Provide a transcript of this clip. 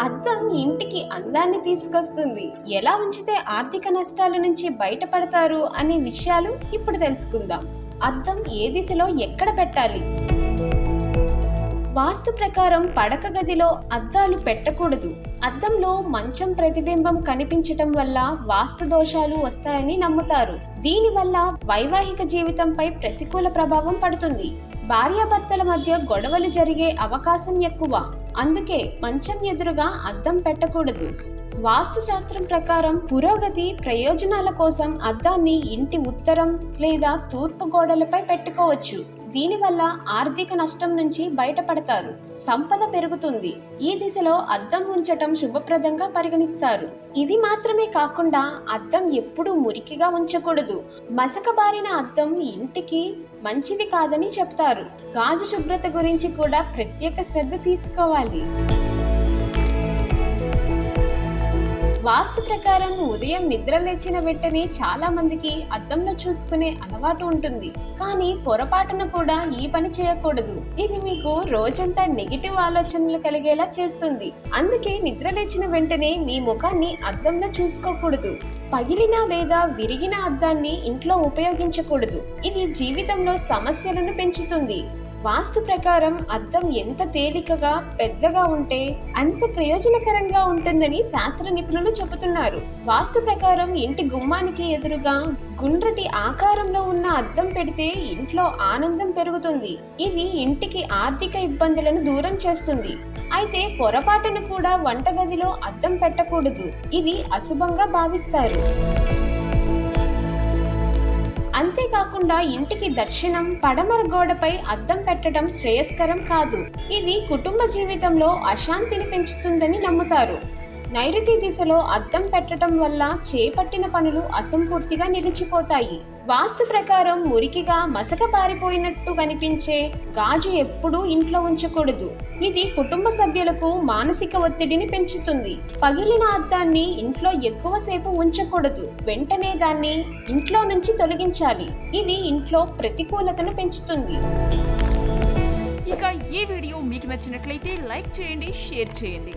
అద్దం ఇంటికి అందాన్ని తీసుకొస్తుంది. ఎలా ఉంచితే ఆర్థిక నష్టాల నుంచి బయటపడతారు అనే విషయాలు ఇప్పుడు తెలుసుకుందాం. అద్దం ఏ దిశలో ఎక్కడ పెట్టాలి? వాస్తు ప్రకారం పడక గదిలో అద్దాలు పెట్టకూడదు. అద్దంలో మంచం ప్రతిబింబం కనిపించటం వల్ల వాస్తు దోషాలు వస్తాయని నమ్ముతారు. దీనివల్ల వైవాహిక జీవితంపై ప్రతికూల ప్రభావం పడుతుంది. భార్యాభర్తల మధ్య గొడవలు జరిగే అవకాశం ఎక్కువ. అందుకే మంచం ఎదురుగా అద్దం పెట్టకూడదు. వాస్తు శాస్త్రం ప్రకారం పురోగతి ప్రయోజనాల కోసం అద్దాన్ని ఇంటి ఉత్తరం లేదా తూర్పు గోడలపై పెట్టుకోవచ్చు. దీనివల్ల ఆర్థిక నష్టం నుంచి బయటపడతారు. సంపద పెరుగుతుంది. ఈ దిశలో అద్దం ఉంచటం శుభప్రదంగా పరిగణిస్తారు. ఇది మాత్రమే కాకుండా అద్దం ఎప్పుడూ మురికిగా ఉంచకూడదు. మసకబారిన అద్దం ఇంటికి మంచిది కాదని చెప్తారు. గాజు శుభ్రత గురించి కూడా ప్రత్యేక శ్రద్ధ తీసుకోవాలి. వాస్తు ప్రకారం ఉదయం నిద్ర లేచిన వెంటనే చాలా మందికి అద్దంలో చూసుకునే అలవాటు ఉంటుంది. కానీ పొరపాటున కూడా ఈ పని చేయకూడదు. ఇది మీకు రోజంతా నెగిటివ్ ఆలోచనలు కలిగేలా చేస్తుంది. అందుకే నిద్ర లేచిన వెంటనే మీ ముఖాన్ని అద్దంలో చూసుకోకూడదు. పగిలిన లేదా విరిగిన అద్దాన్ని ఇంట్లో ఉపయోగించకూడదు. ఇది జీవితంలో సమస్యలను పెంచుతుంది. వాస్తు ప్రకారం అద్దం ఎంత తేలికగా పెద్దగా ఉంటే అంత ప్రయోజనకరంగా ఉంటుందని శాస్త్ర నిపుణులు చెబుతున్నారు. వాస్తు ప్రకారం ఇంటి గుమ్మానికి ఎదురుగా గుండ్రటి ఆకారంలో ఉన్న అద్దం పెడితే ఇంట్లో ఆనందం పెరుగుతుంది. ఇది ఇంటికి ఆర్థిక ఇబ్బందులను దూరం చేస్తుంది. అయితే పొరపాటును కూడా వంటగదిలో అద్దం పెట్టకూడదు. ఇది అశుభంగా భావిస్తారు. కాకుండా ఇంటికి దక్షిణం పడమర గోడపై అద్దం పెట్టడం శ్రేయస్కరం కాదు. ఇది కుటుంబ జీవితంలో అశాంతిని పెంచుతుందని నమ్ముతారు. నైరుతి దిశలో అద్దం పెట్టడం వల్ల చేపట్టిన పనులు అసంపూర్తిగా నిలిచిపోతాయి. వాస్తు ప్రకారం మురికిగా మసక పారిపోయినట్టు కనిపించే గాజు ఎప్పుడూ ఇంట్లో ఉంచకూడదు. ఇది కుటుంబ సభ్యులకు మానసిక ఒత్తిడిని పెంచుతుంది. పగిలిన అద్దాన్ని ఇంట్లో ఎక్కువసేపు ఉంచకూడదు. వెంటనే దాన్ని ఇంట్లో నుంచి తొలగించాలి. ఇది ఇంట్లో ప్రతికూలతను పెంచుతుంది. ఇక ఈ వీడియో మీకు నచ్చినట్లయితే లైక్ చేయండి షేర్ చేయండి.